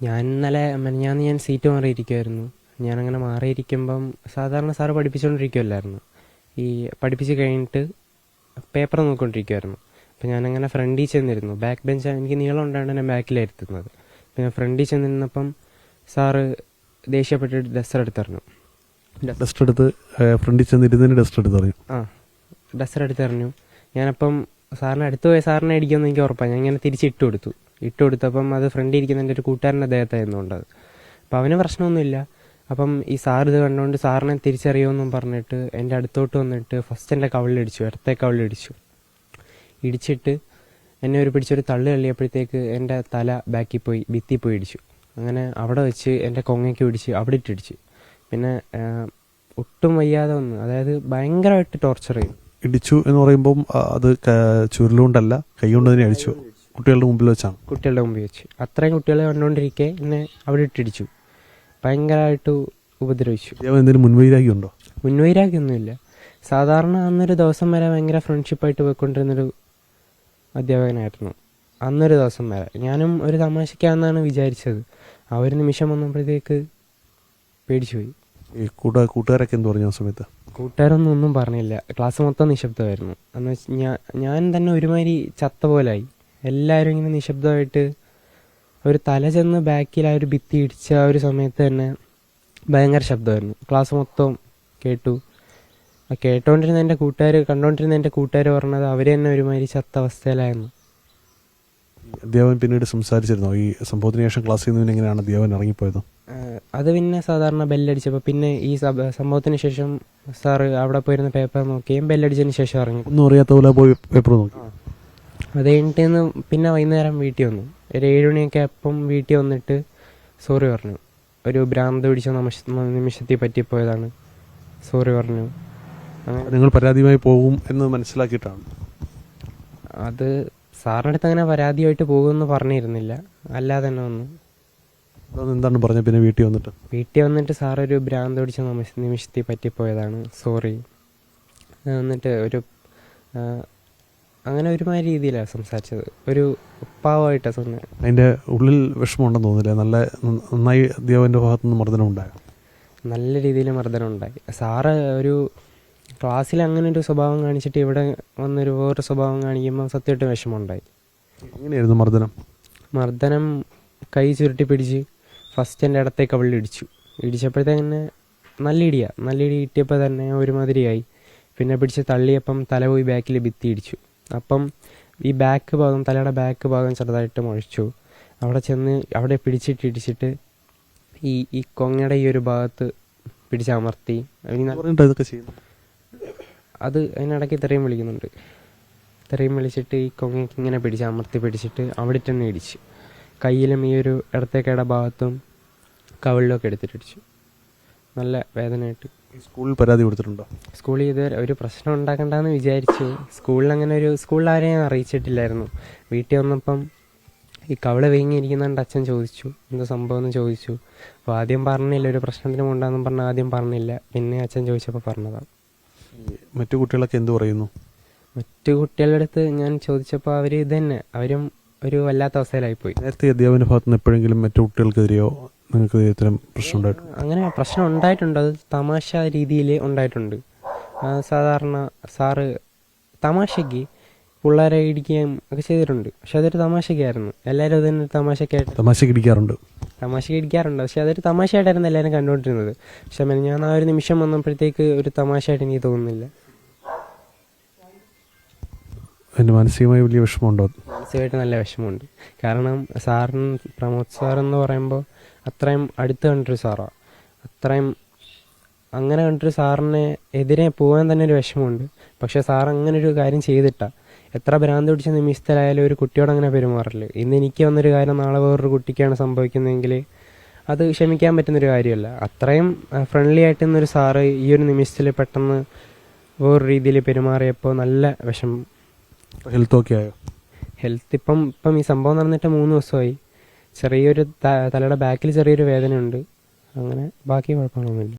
ഞാൻ ഇന്നലെ മെനഞ്ഞാന്ന് ഞാൻ സീറ്റ് മാറിയിരിക്കുമായിരുന്നു ഞാനങ്ങനെ മാറിയിരിക്കുമ്പം സാധാരണ സാറ് പഠിപ്പിച്ചുകൊണ്ടിരിക്കുമല്ലായിരുന്നു ഈ പഠിപ്പിച്ച് കഴിഞ്ഞിട്ട് പേപ്പർ നോക്കിക്കൊണ്ടിരിക്കുമായിരുന്നു അപ്പം ഞാനങ്ങനെ ഫ്രണ്ടിൽ ചെന്നിരുന്നു. ബാക്ക് ബെഞ്ച് എനിക്ക് നീളം ഉണ്ടാണ് ഞാൻ ബാക്കിലായിരുത്തുന്നത്. അപ്പം ഞാൻ ഫ്രണ്ടിൽ ചെന്നിരുന്നപ്പം സാറ് ദേഷ്യപ്പെട്ടിട്ട് ഡസ്റ്റർ എടുത്തെറിഞ്ഞു ഡസ്റ്റർ എടുത്ത് ഫ്രണ്ടിൽ ചെന്നിരുന്നതിന് ഡസ്റ്റർ എടുത്ത് അറിയും ആ ഡസ്റ്റർ എടുത്തെറിഞ്ഞു ഞാനപ്പം സാറിന് അടുത്ത് പോയ സാറിനെ അടിക്കുമെന്ന് എനിക്ക് ഉറപ്പാണ്. ഞാൻ ഇങ്ങനെ തിരിച്ച് ഇട്ട് കൊടുത്തു. ഇട്ട് കൊടുത്തപ്പം അത് ഫ്രണ്ടിൽ ഇരിക്കുന്ന എന്റെ ഒരു കൂട്ടുകാരന്റെ ദേഹത്തായിരുന്നു ഉണ്ടത് അപ്പം അവന് പ്രശ്നമൊന്നുമില്ല. അപ്പം ഈ സാർ ഇത് കണ്ടുകൊണ്ട് സാറിനെ തിരിച്ചറിയുമെന്നും പറഞ്ഞിട്ട് എന്റെ അടുത്തോട്ട് വന്നിട്ട് ഫസ്റ്റ് എന്റെ കവിളിലിടിച്ചു ഇടത്തെ കവിളിലിടിച്ചു ഇടിച്ചിട്ട് എന്നെ ഒരു പിടിച്ചൊരു തള്ളി തള്ളിയപ്പോഴത്തേക്ക് എന്റെ തല ബാക്കിൽ പോയി ഭിത്തി പോയി ഇടിച്ചു. അങ്ങനെ അവിടെ വെച്ച് എന്റെ കൊങ്ങയ്ക്ക് പിടിച്ച് അവിടെ ഇട്ടിടിച്ചു. പിന്നെ ഒട്ടും വയ്യാതെ വന്നു അതായത് ഭയങ്കരമായിട്ട് ടോർച്ചർ ചെയ്തു. ഇടിച്ചു എന്ന് പറയുമ്പോൾ അത് ചുരുളുകൊണ്ടല്ല കൈ കൊണ്ട് തന്നെ അടിച്ചു. കുട്ടികളുടെ മുമ്പിൽ വെച്ചാണ്. കുട്ടികളുടെ മുമ്പിൽ വെച്ച്. അത്രയും കുട്ടികളെ കണ്ടുകൊണ്ടിരിക്കെ എന്നെ അവിടെ ഇട്ടിടിച്ചു. ഭയങ്കരമായിട്ട് ഉപദ്രവിച്ചു. എന്തെങ്കിലും മുൻവൈരാഗ്യം ഉണ്ടോ മുൻവൈരാഗ്യമൊന്നുമില്ല. സാധാരണ അന്നൊരു ദിവസം വരെ ഭയങ്കര ഫ്രണ്ട്ഷിപ്പായിട്ട് പോയിക്കൊണ്ടിരുന്നൊരു അധ്യാപകനായിരുന്നു. അന്നൊരു ദിവസം വരെ. ഞാനും ഒരു തമാശയ്ക്കാന്നാണ് വിചാരിച്ചത്. ആ ഒരു നിമിഷം വന്നപ്പോഴത്തേക്ക് പേടിച്ചുപോയി. ഈ കൂട്ടുകാർ കൂട്ടുകാരൊക്കെ എന്ത് പറഞ്ഞു ആ സമയത്ത്? കൂട്ടുകാരൊന്നും ഒന്നും പറഞ്ഞില്ല. ക്ലാസ് മൊത്തം നിശബ്ദമായിരുന്നു. എന്ന് വെച്ച് ഞാൻ ഞാൻ തന്നെ ഒരുമാതിരി ചത്ത പോലായി. എല്ലാവരും ഇങ്ങനെ നിശബ്ദമായിട്ട് ഒരു തല ചെന്ന് ബാക്കിൽ ആ ഒരു ഭിത്തി ഇടിച്ച ആ ഒരു സമയത്ത് തന്നെ ഭയങ്കര ശബ്ദമായിരുന്നു. ക്ലാസ് മൊത്തം കേട്ടു. ആ കേട്ടോണ്ടിരുന്ന എന്റെ കൂട്ടുകാർ കണ്ടോണ്ടിരുന്ന എന്റെ കൂട്ടുകാർ പറഞ്ഞത് അവർ തന്നെ ഒരുമാതിരി ചത്ത അവസ്ഥയിലായിരുന്നു. അധ്യാപകൻ പിന്നീട് സംസാരിച്ചിരുന്നോ. ഈ സംഭവത്തിന് ശേഷം ക്ലാസ്സിൽ നിന്ന് എങ്ങനെയാണ് അധ്യാപകൻ ഇറങ്ങിപ്പോയത്? അത് പിന്നെ സാധാരണ ബെല്ലടിച്ചപ്പോൾ പിന്നെ ഈ സഭ- സംഭവത്തിന് ശേഷം സാറ് അവിടെ പോയിരുന്ന പേപ്പർ നോക്കിയും ബെല്ലടിച്ചതിന് ശേഷം ഇറങ്ങി. ഒന്നും അറിയാത്ത പോലെ പോയി പേപ്പർ നോക്കി. അത് കഴിഞ്ഞിട്ട് പിന്നെ വൈകുന്നേരം വീട്ടിൽ വന്നു. ഒരു ഏഴ് മണിയൊക്കെ അപ്പം വീട്ടിൽ വന്നിട്ട് സോറി പറഞ്ഞു. ഒരു ഭ്രാന്ത് പിടിച്ച നിമിഷത്തിൽ പറ്റിപ്പോയതാണ് സോറി പറഞ്ഞു. നിങ്ങൾ പരാതിയുമായി പോകും എന്ന് മനസ്സിലാക്കിയിട്ടാണ്. അത് സാറിന്റെ അടുത്ത് അങ്ങനെ പരാതിയായിട്ട് പോകുമെന്ന് പറഞ്ഞിരുന്നില്ല. അല്ലാതെ തന്നെ വന്നു. എന്താണ് പറഞ്ഞത്? പിന്നെ വീട്ടിൽ വന്നിട്ട്. വീട്ടിൽ വന്നിട്ട് സാറൊരു ഭ്രാന്ത് പിടിച്ച നിമിഷത്തിൽ പറ്റിപ്പോയതാണ്. സോറി എന്നിട്ട് ഒരു അങ്ങനെ ഒരുമാതിരി രീതിയിലാണ് സംസാരിച്ചത്. ഒരു പാവമായിട്ടാണ് തന്നെ അതിന്റെ ഉള്ളിൽ വിഷമമുണ്ടെന്ന് തോന്നില്ല നല്ല നന്നായി ദേവന്റെ ഭാഗത്തു നിന്ന് മർദ്ദനം ഉണ്ടായി? നല്ല രീതിയിൽ മർദ്ദനം ഉണ്ടായി. സാറ് ഒരു ക്ലാസ്സിൽ അങ്ങനെ ഒരു സ്വഭാവം കാണിച്ചിട്ട് ഇവിടെ വന്നൊരു വേറൊരു സ്വഭാവം കാണിക്കുമ്പോൾ സത്യമായിട്ട് വിഷമമുണ്ടായി. എങ്ങനെയായിരുന്നു മർദ്ദനം? മർദ്ദനം കൈ ചുരുട്ടി പിടിച്ച് ഫസ്റ്റ് എന്റെ ഇടത്തേക്ക് അവൾ ഇടിച്ചു. ഇടിച്ചപ്പോഴത്തേക്ക് നല്ല ഇടിയാ. നല്ല ഇടി കിട്ടിയപ്പോൾ തന്നെ ഒരുമാതിരിയായി. പിന്നെ പിടിച്ച് തള്ളിയപ്പം തല പോയി ബാക്കിൽ ഭിത്തി ഇടിച്ചു. അപ്പം ഈ ബാക്ക് ഭാഗം തലയുടെ ബാക്ക് ഭാഗം ചെറുതായിട്ട് മുഴച്ചു. അവിടെ ചെന്ന് അവിടെ പിടിച്ചിട്ട് ഇടിച്ചിട്ട് ഈ ഈ കൊങ്ങയുടെ ഈ ഒരു ഭാഗത്ത് പിടിച്ചമർത്തി അത് അതിനിടയ്ക്ക് ഇത്രയും വിളിക്കുന്നുണ്ട്. ഇത്രയും വിളിച്ചിട്ട് ഈ കൊങ്ങയ്ക്ക് ഇങ്ങനെ പിടിച്ച് അമർത്തി പിടിച്ചിട്ട് അവിടെ തന്നെ ഇടിച്ച്. കയ്യിലും ഈ ഒരു ഇടത്തേക്കേടെ ഭാഗത്തും കവിളിലൊക്കെ എടുത്തിട്ട് ഇടിച്ചു. നല്ല വേദനയായിട്ട്. സ്കൂളിൽ പരാതി കൊടുത്തിട്ടുണ്ടോ? സ്കൂളിൽ ഇതുവരെ ഒരു പ്രശ്നം ഉണ്ടാക്കണ്ടെന്ന് വിചാരിച്ചു. സ്കൂളിൽ അങ്ങനെ ഒരു സ്കൂളിൽ ആരെയും അറിയിച്ചിട്ടില്ലായിരുന്നു. വീട്ടിൽ വന്നപ്പം ഈ കവള വീങ്ങിയിരിക്കുന്നുണ്ട് അച്ഛൻ ചോദിച്ചു. എന്താ സംഭവം എന്ന് ചോദിച്ചു. അപ്പോൾ ആദ്യം പറഞ്ഞില്ല ഒരു പ്രശ്നത്തിന് മുണ്ടാന്നും പറഞ്ഞ ആദ്യം പറഞ്ഞില്ല. പിന്നെ അച്ഛൻ ചോദിച്ചപ്പോൾ പറഞ്ഞതാണ്. മറ്റു കുട്ടികളൊക്കെ എന്ത് പറയുന്നു? മറ്റു കുട്ടികളുടെ അടുത്ത് ഞാൻ ചോദിച്ചപ്പോൾ അവർ ഇത് തന്നെ. അവരും ഒരു വല്ലാത്ത അവസ്ഥയിലായിപ്പോയി. നേരത്തെ അധ്യാപന ഭാഗത്ത് നിന്ന് എപ്പോഴെങ്കിലും മറ്റു കുട്ടികൾക്കെതിരെയോ നിങ്ങൾക്ക് ഇത്തരം പ്രശ്നം ഉണ്ടായിട്ടുണ്ട്? അങ്ങനെ പ്രശ്നം ഉണ്ടായിട്ടുണ്ട്. അത് തമാശ രീതിയിൽ ഉണ്ടായിട്ടുണ്ട്. സാധാരണ സാറ് തമാശയ്ക്ക് പിള്ളേരെ ഇടിക്കുകയും ഒക്കെ ചെയ്തിട്ടുണ്ട്. പക്ഷെ അതൊരു തമാശയ്ക്കായിരുന്നു. എല്ലാവരും അതിന് തമാശക്കായിട്ട് തമാശക്ക് ഇടിക്കാറുണ്ട്. തമാശയ്ക്ക് ഇടിക്കാറുണ്ട്. പക്ഷെ അതൊരു തമാശയായിട്ടായിരുന്നു എല്ലാവരും കണ്ടുകൊണ്ടിരുന്നത്. പക്ഷെ ഞാൻ ആ ഒരു നിമിഷം വന്നപ്പോഴത്തേക്ക് ഒരു തമാശയായിട്ട് എനിക്ക് തോന്നുന്നില്ല. എന്റെ മാനസികമായി വലിയ വിഷമമുണ്ടോ? മാനസികമായിട്ട് നല്ല വിഷമമുണ്ട്. കാരണം സാറിന് പ്രമോദ് സാർ എന്ന് പറയുമ്പോൾ അത്രയും അടുത്ത് കണ്ടൊരു സാറാണ് അത്രയും അങ്ങനെ കണ്ടൊരു സാറിനെ എതിരെ പോകാൻ തന്നെ ഒരു വിഷമമുണ്ട്. പക്ഷേ സാർ അങ്ങനെ ഒരു കാര്യം ചെയ്തിട്ട. എത്ര ഭ്രാന്ത് പിടിച്ച നിമിഷത്തിലായാലും ഒരു കുട്ടിയോട് അങ്ങനെ പെരുമാറില്ല ഇന്ന് എനിക്ക് വന്നൊരു കാര്യം നാളെ വേറൊരു കുട്ടിക്കാണ് സംഭവിക്കുന്നതെങ്കിൽ അത് ക്ഷമിക്കാൻ പറ്റുന്നൊരു കാര്യമല്ല. അത്രയും ഫ്രണ്ട്ലി ആയിട്ട് നിന്നൊരു സാറ് ഈ ഒരു നിമിഷത്തിൽ പെട്ടെന്ന് വേറൊരു രീതിയിൽ പെരുമാറിയപ്പോൾ നല്ല വിഷമം ഹെൽത്ത് ഓക്കെ ആയോ? ഹെൽത്ത് ഇപ്പം ഇപ്പം ഈ സംഭവം നടന്നിട്ട് മൂന്ന് ദിവസമായി. ചെറിയൊരു തലയുടെ ബാക്കിൽ ചെറിയൊരു വേദനയുണ്ട്. അങ്ങനെ ബാക്കി കുഴപ്പങ്ങളൊന്നുമില്ല.